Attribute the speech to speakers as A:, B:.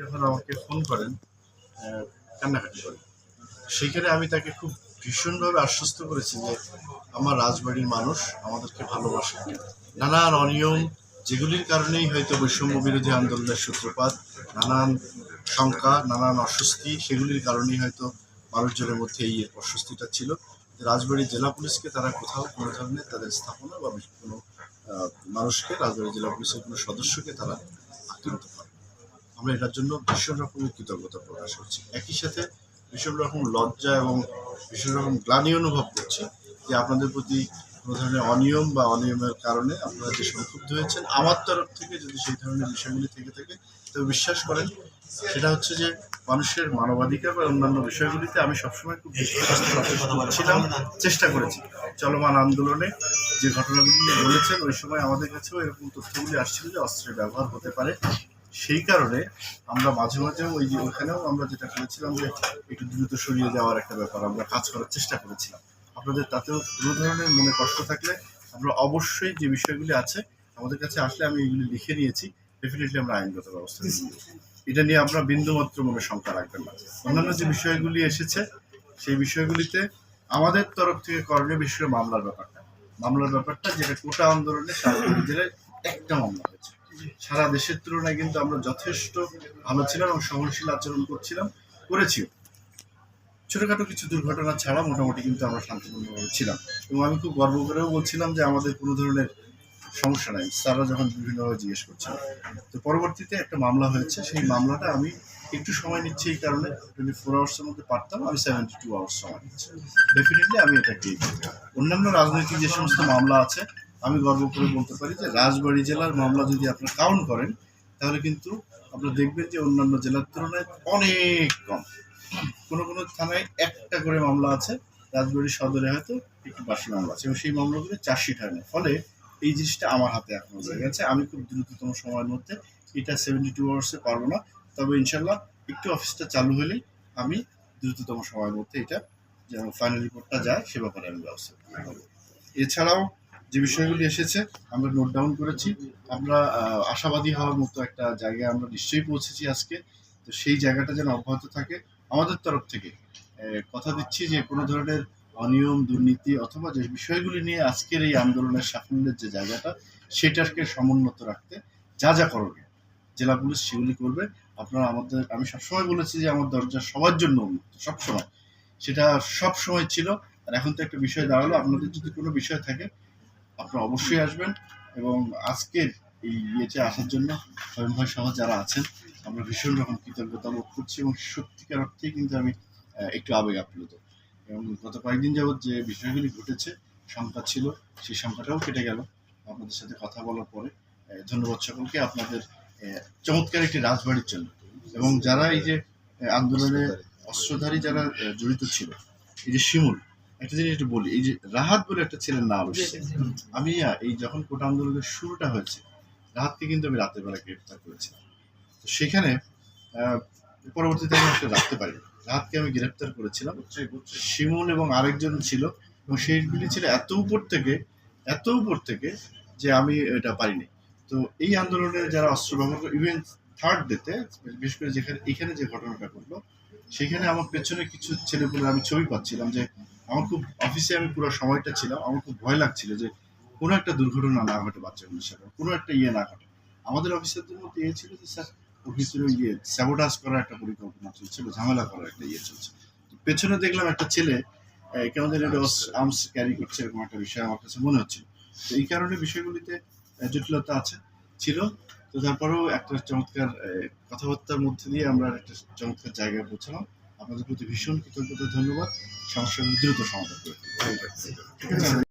A: যখন আমাকে ফোন করেন কান্নাকাটি করেন সেইখানে আমি তাকে খুব ভীষণভাবে আশ্বস্ত করেছি যে আমার রাজবাড়ির মানুষ আমাদেরকে ভালোবাসে। নানান অনিয়ম, যেগুলির কারণেই হয়তো বৈষম্য বিরোধী আন্দোলনের সূত্রপাত, নানান শঙ্কা, নানান অস্বস্তি, সেগুলির কারণেই হয়তো মানুষজনের মধ্যে এই অস্বস্তিটা ছিল। রাজবাড়ী জেলা পুলিশকে তারা কোথাও কোনো ধরনের তাদের স্থাপনা বা কোনো মানুষকে রাজবাড়ী জেলা পুলিশের কোনো সদস্যকে তারা করে আমরা এটার জন্য ভীষণ রকমের কৃতজ্ঞতা প্রকাশ করছি। একই সাথে ভীষণ রকম লজ্জা এবং ভীষণ রকম গ্লানি অনুভব করছি যে আপনাদের প্রতি কোনো ধরনের অনিয়ম বা অনিয়মের কারণে আপনারা যে সংক্ষুব্ধ হয়েছেন, আমার তরফ থেকে যদি সেই ধরনের বিষয়গুলি থেকে থাকে, তবে বিশ্বাস করেন, সেটা হচ্ছে যে মানুষের মানবাধিকার বা অন্যান্য বিষয়গুলিতে আমি সবসময় খুব ছিলাম চেষ্টা করেছি। চলমান আন্দোলনে যে ঘটনাগুলি বলেছেন, ওই সময় আমাদের কাছেও এরকম তথ্যগুলি আসছিল যে অস্ত্রের ব্যবহার হতে পারে। সেই কারণে আমরা মাঝে মাঝে ওই যে ওখানেও আমরা যেটা করেছিলাম যে একটু দ্রুত সরিয়ে যাওয়ার একটা ব্যাপার আমরা কাজ করার চেষ্টা করেছিলাম। আপনাদের তাতেও কোনো ধরনের মনে কষ্ট থাকলে আমরা অবশ্যই যে বিষয়গুলি আছে আমাদের কাছে আসলে আমি এগুলি লিখে নিয়েছি ডেফিনেটলি আমরা আইনগত ব্যবস্থা। এটা নিয়ে আমরা বিন্দুমাত্র মনে শঙ্কা রাখবেন না। অন্যান্য যে বিষয়গুলি এসেছে, সেই বিষয়গুলিতে আমাদের তরফ থেকে করণীয় বিষয়ে মামলার ব্যাপারটা। মামলার ব্যাপারটা যেটা কোটা আন্দোলনে সারা জেলায় একটা মামলা হয়েছে। সারা দেশের তুলনায় কিন্তু আমরা যথেষ্ট ভালো ছিলাম এবং সহনশীল আচরণ করছিলাম, করেছি। ছোটখাটো কিছু দুর্ঘটনা ছাড়া মোটামুটি কিন্তু আমরা শান্তিপূর্ণভাবে ছিলাম। এবং আমি খুব গর্ব করেও বলছিলাম যে আমাদের কোনো ধরনের সমস্যা নাই। স্যাররা যখন বিভিন্নভাবে জিজ্ঞেস করছিল। তো পরবর্তীতে একটা মামলা হয়েছে। সেই মামলাটা আমি একটু সময় নিচ্ছি এই কারণে। টোয়েন্টি ফোর আওয়ার্সের মধ্যে পারতাম, আমি সেভেন্টি টু আওয়ার্স সময় নিচ্ছি। ডেফিনেটলি আমি এটা অন্যান্য রাজনৈতিক যে সমস্ত মামলা আছে আমি গর্ব করে বলতে পারি যে রাজবাড়ি জেলার মামলা যদি আপনারা কাউন্ট করেন, তাহলে কিন্তু আপনারা দেখবেন যে অন্যান্য জেলার তুলনায় অনেক কম। কোনো কোনো থানায় একটা করে মামলা আছে, রাজবাড়ী সদরে হয়তো একটু বাসি মামলা আছে, এবং সেই মামলাগুলো চার্জশিট হয় না। ফলে এই জিনিসটা আমার হাতে এখন হয়ে গেছে। আমি খুব দ্রুততম সময়ের মধ্যে এটা সেভেন্টি টু আওয়ার্সে পারব না। তবে ইনশাল্লাহ একটু অফিসটা চালু হলেই আমি দ্রুততম সময়ের মধ্যে এটা যেন ফাইনাল রিপোর্টটা যায়, সে ব্যাপারে আমি ব্যবস্থা এছাড়াও যে বিষয়গুলি এসেছে, আমরা নোট ডাউন করেছি। আমরা আশাবাদী হওয়ার মতো একটা জায়গায় আমরা নিশ্চয়ই পৌঁছেছি আজকে। তো সেই জায়গাটা যেন অব্যাহত থাকে আমাদের তরফ থেকে। কথা দিচ্ছি যে কোনো ধরনের অনিয়ম, দুর্নীতি অথবা যে বিষয়গুলি নিয়ে আজকের এই আন্দোলনের সাফল্যের যে জায়গাটা, সেটাকে সমুন্নত রাখতে যা যা করবে জেলা পুলিশ সেগুলি করবে। আপনারা আমাদের, আমি সবসময় বলেছি যে আমার দরজা সবার জন্য উন্মুক্ত, সবসময়। সেটা সব সময় ছিল। আর এখন তো একটা বিষয় দাঁড়াল। আপনাদের যদি কোনো বিষয় থাকে আপনারা অবশ্যই আসবেন এবং আজকের এই ইয়েতে আসার জন্য স্বয়ং ভাই সহ যারা আছেন, আমরা ভীষণ রকম কৃতজ্ঞতা বোধ করছি এবং সত্যিকার অর্থেই কিন্তু আমি একটু আবেগ আপ্লুত। এবং গত কয়েকদিন যাবৎ যে বিষয়গুলি ঘটেছে সংখ্যা ছিল, সেই সংখ্যাটাও কেটে গেল। আপনাদের সাথে কথা বলার পরে ধন্যবাদ সকলকে আপনাদের চমৎকার একটি রাজবাড়ির জন্য। এবং যারা এই যে আন্দোলনে অস্ত্রধারী যারা জড়িত ছিল, এই যে শিমুল একটা জিনিস একটু বলি এই যে রাহাত বলে একটা ছেলের নাম এসেছে। আমি এই যখন কোটা আন্দোলনের শুরুটা হয়েছে রাহাতকে কিন্তু আমি রাতের বেলা গ্রেফতার করেছিলাম তো সেখানে পরবর্তীতে আমি আসলে রাখতে পারি রাহাতকে আমি গ্রেফতার করেছিলাম। শিমুল এবং আরেকজন ছিল। এবং সেইগুলি ছিল এত উপর থেকে এত উপর থেকে যে আমি এটা পারিনি। তো এই আন্দোলনে যারা অস্ত্র ব্যবহার করে ইভেন থার্ড ডেতে বিশেষ করে যেখানে এখানে যে ঘটনাটা ঘটলো সেখানে আমার পেছনে কিছু ছেলেপুলে আমি ছবি পাচ্ছিলাম যে আমার খুব অফিসে আমি পুরো সময়টা ছিলাম। আমার খুব ভয় লাগছিল যে কোনো একটা দুর্ঘটনা না ঘটে বাচ্চাগুলোর সাথে, কোনো একটা ইয়ে না ঘটে। আমাদের অফিসারদের মধ্যে ইয়ে ছিল যে স্যার অফিসের ওই ইয়ে স্যাবোটাজ করার একটা পরিকল্পনা চলছিল, ঝামেলা করার একটা ইয়ে চলছে। পেছনে দেখলাম একটা ছেলে কেমন যেন আর্মস ক্যারি করছে, এরকম একটা বিষয় আমার কাছে মনে হচ্ছিল। তো এই কারণে বিষয়গুলিতে জটিলতা আছে, ছিল। তো তারপরেও একটা চমৎকার কথাবার্তার মধ্যে দিয়ে আমরা একটা চমৎকার জায়গায় পৌঁছালাম। আপনাদের প্রতি ভীষণ কৃতজ্ঞতা ধন্যবাদ। সমস্যার দ্রুত সমাধান করে